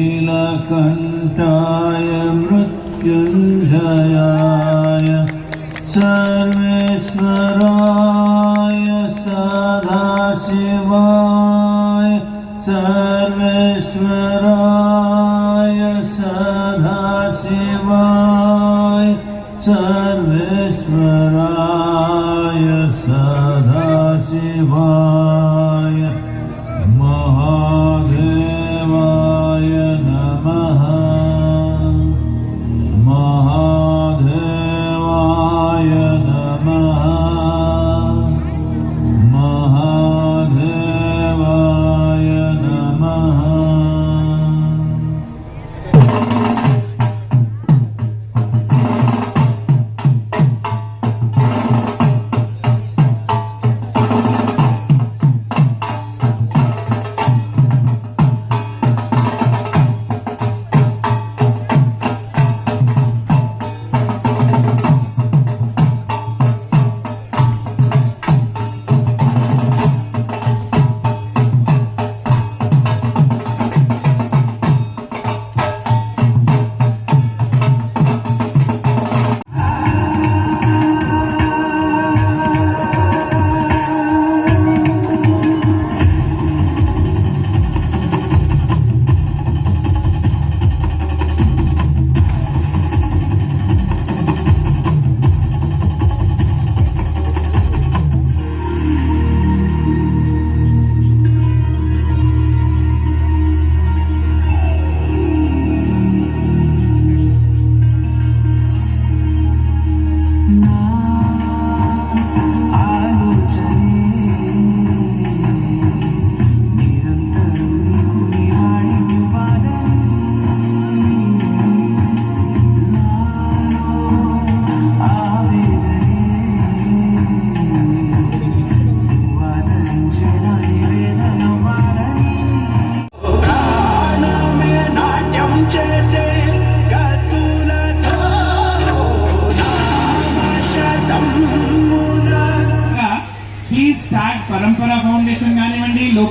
नीलकण्ठाय मृत्युञ्जयाय सर्वेश्वराय सदाशिवाय सर्वेश्वराय सदाशिवाय सर्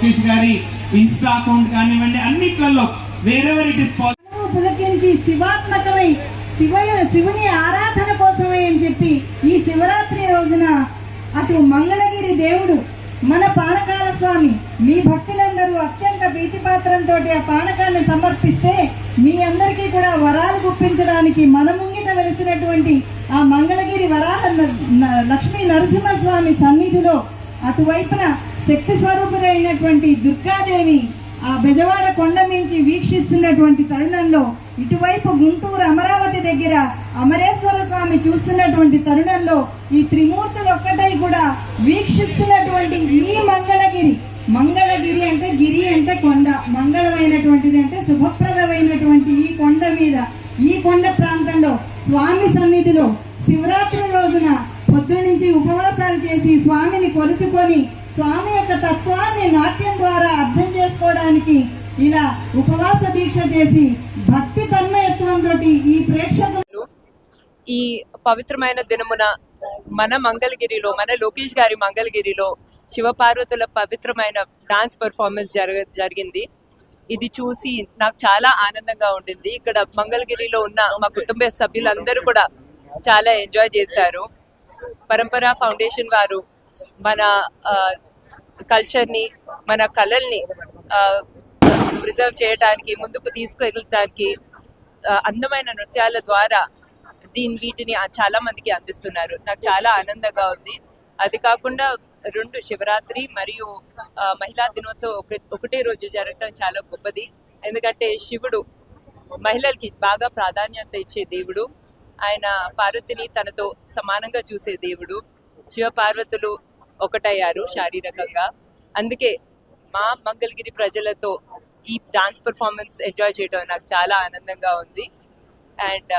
లోకేష్ గారి Insta account కానివ్వండి అన్నిట్లలో వేరెవర్ ఇట్ ఇస్ పులకించి శివాత్మకమై శివ శివుని ఆరాధన కోసమే అని చెప్పి ఈ శివరాత్రి రోజున అటు మంగళగిరి దేవుడు మన పానకాల స్వామి మీ భక్తులందరూ అత్యంత ప్రీతిపాత్రంతో ఆ పానకాన్ని సమర్పిస్తే మీ అందరికీ కూడా వరాలు గుప్పించడానికి మన ముంగిట వెలిసినటువంటి ఆ మంగళగిరి వరాల న- లక్ష్మీ నరసింహస్వామి సన్నిధిలో అటువైపున శక్తి స్వరూపుడైనటువంటి దుర్గాదేవి ఆ బెజవాడ కొండ మించి వీక్షిస్తున్నటువంటి తరుణంలో ఇటువైపు గుంటూరు అమరావతి దగ్గర అమరేశ్వర స్వామి చూస్తున్నటువంటి తరుణంలో ఈ త్రిమూర్తులు ఒక్కటై కూడా వీక్షిస్తున్నటువంటి ఈ మంగళగిరి. మంగళగిరి అంటే గిరి అంటే కొండ. మంగళమైనటువంటిది అంటే శుభప్రదమైనటువంటి ఈ కొండ మీద ఈ కొండ ప్రాంతంలో స్వామి సన్నిధిలో శివరాత్రి రోజున పొద్దున్న నుంచి ఉపవాసాలు చేసి స్వామిని కొలుచుకొని స్వామి యొక్క తత్వాన్ని నాట్యం ద్వారా అర్థం చేసుకోవడానికి ఇలా ఉపవాస దీక్ష చేసి భక్తి తన్మయత్వంతో ఈ ప్రేక్షకులు ఈ పవిత్రమైన దినమున మన మంగళగిరిలో మన లోకేష్ గారి మంగళగిరిలో శివపార్వతుల పవిత్రమైన డాన్స్ పర్ఫార్మెన్స్ జరగ జరిగింది. ఇది చూసి నాకు చాలా ఆనందంగా ఉండింది. ఇక్కడ మంగళగిరిలో ఉన్న మా కుటుంబ సభ్యులందరూ కూడా చాలా ఎంజాయ్ చేశారు. పరంపర ఫౌండేషన్ వారు మన కల్చర్ని మన కళల్ని ప్రిజర్వ్ చేయడానికి ముందుకు తీసుకెళ్ళటానికి అందమైన నృత్యాల ద్వారా దీని వీటిని చాలా మందికి అందిస్తున్నారు. నాకు చాలా ఆనందంగా ఉంది. అది కాకుండా రెండు శివరాత్రి మరియు మహిళా దినోత్సవం ఒకటే రోజు జరగడం చాలా గొప్పది. ఎందుకంటే శివుడు మహిళలకి బాగా ప్రాధాన్యత ఇచ్చే దేవుడు. ఆయన పార్వతిని తనతో సమానంగా చూసే దేవుడు. శివ పార్వతులు ఒకటయ్యారు శారీరకంగా. అందుకే మా మంగళగిరి ప్రజలతో ఈ డాన్స్ పర్ఫార్మెన్స్ ఎంజాయ్ చేయడం నాకు చాలా ఆనందంగా ఉంది. అండ్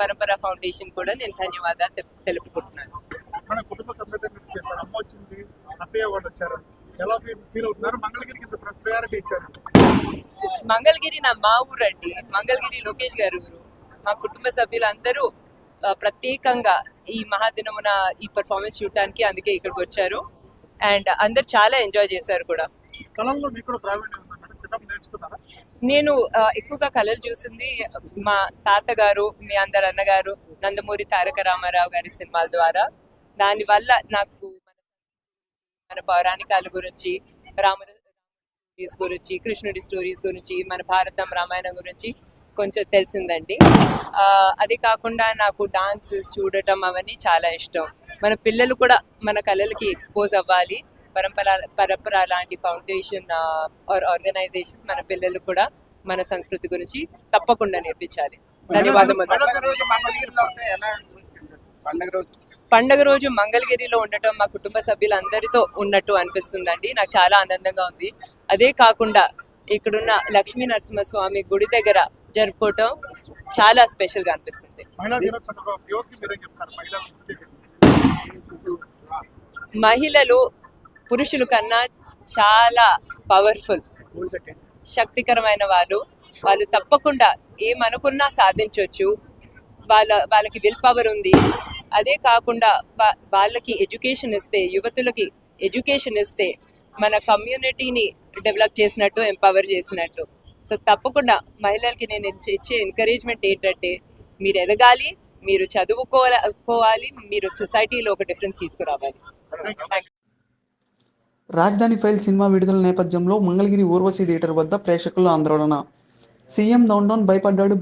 పరంపర ఫౌండేషన్ కూడా నేను ధన్యవాదాలు తెలు- తెలుపుకుంటున్నాను. మన కుటుంబ సభ్యులతో మీరు చేశారు. అమ్మ వచ్చింది అత్తయ్య వాళ్ళు వచ్చారు. ఎలా ఫీల్ ఫీల్ అవుతున్నారు? మంగళగిరికి ఇంత ప్రయారిటీ ఇచ్చారు. మంగళగిరి నా మా ఊరండి. మంగళగిరి లోకేష్ గారి ఊరు. మా కుటుంబ సభ్యులందరూ ప్రత్యేకంగా ఈ మహాదినమున ఈ పర్ఫార్మెన్స్ చూడటానికి అందుకే ఇక్కడికి వచ్చారు. అండ్ అందరు చాలా ఎంజాయ్ చేశారు కూడా. నేను ఎక్కువగా కళలు చూసింది మా తాతగారు మీ అందరు అన్నగారు నందమూరి తారక రామారావు గారి సినిమాల ద్వారా. దానివల్ల నాకు మన పౌరాణికాల గురించి రాముడు గురించి కృష్ణుడి స్టోరీస్ గురించి మన భారతం రామాయణం గురించి కొంచెం తెలిసిందండి. అది కాకుండా నాకు డాన్సెస్ చూడటం అవన్నీ చాలా ఇష్టం. మన పిల్లలు కూడా మన కళలకి ఎక్స్పోజ్ అవ్వాలి. పరంపర పరంపర లాంటి ఫౌండేషన్ ఆర్ ఆర్గనైజేషన్స్ మన పిల్లలు కూడా మన సంస్కృతి గురించి తప్పకుండా నేర్పించాలి. ధన్యవాదములు. పండగ రోజు మంగళగిరిలో ఉండటం మా కుటుంబ సభ్యులందరితో ఉన్నట్టు అనిపిస్తుందండి. నాకు చాలా ఆనందంగా ఉంది. అదే కాకుండా ఇక్కడున్న లక్ష్మీ నరసింహస్వామి గుడి దగ్గర జరుపుకోవటం చాలా స్పెషల్గా అనిపిస్తుంది. మహిళల పురుషుల కన్నా చాలా పవర్ఫుల్ శక్తికరమైన వాళ్ళు. వాళ్ళు తప్పకుండా ఏమనుకున్నా సాధించవచ్చు వాళ్ళ వాళ్ళకి విల్ పవర్ ఉంది. అదే కాకుండా వాళ్ళకి ఎడ్యుకేషన్ ఇస్తే యువతులకి ఎడ్యుకేషన్ ఇస్తే మన కమ్యూనిటీని డెవలప్ చేసినట్టు ఎంపవర్ చేసినట్టు. సో తప్పకుండా మహిళలకి నేను ఇచ్చే- ఎంకరేజ్మెంట్ ఏంటంటే మీరు ఎదగాలి మీరు చదువుకోవాలి మీరు సొసైటీలో ఒక డిఫరెన్స్ తీసుకురావాలి. రాజధాని ఫైల్ సినిమా విడుదల నేపథ్యంలో మంగళగిరి ఊర్వశి థియేటర్ వద్ద ప్రేక్షకుల ఆందోళన. సీఎం డౌన్ డౌన్ భయపడ్డాడు